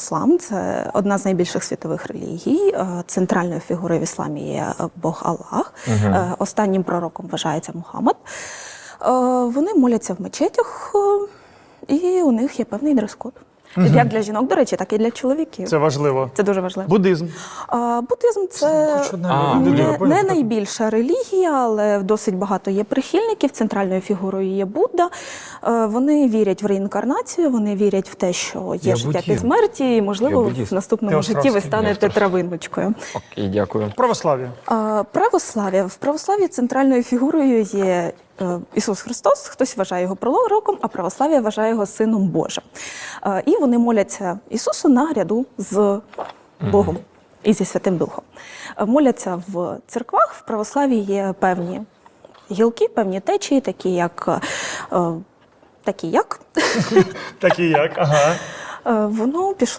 іслам це одна з найбільших світових релігій. Е, Центральною фігурою в ісламі є е, Бог Аллах. Угу. Останнім пророком вважається Мухаммад. Вони моляться в мечетях, і у них є певний дрес-код. Як для жінок, до речі, так і для чоловіків. Це важливо. Це дуже важливо. Буддизм. А, Буддизм це А, не, не найбільша релігія, але досить багато є прихильників. Центральною фігурою є Будда. Е, Вони вірять в реінкарнацію, вони вірять в те, що є Я життя буддіст. після смерті, і можливо Я буддіст. в наступному Ти житті ви австралійський, станете травиночкою. Окей, дякую. Православ'я. А, Православ'я в православ'ї центральною фігурою є Ісус Христос. Хтось вважає його пророком, а православ'я вважає його сином Божим. Е, І вони моляться Ісусу наряду з Богом і зі Святим Духом. Е, Моляться в церквах. В православ'ї є певні гілки, певні течії, такі як. е, Такі як Так і як. Ага. Е, воно пішло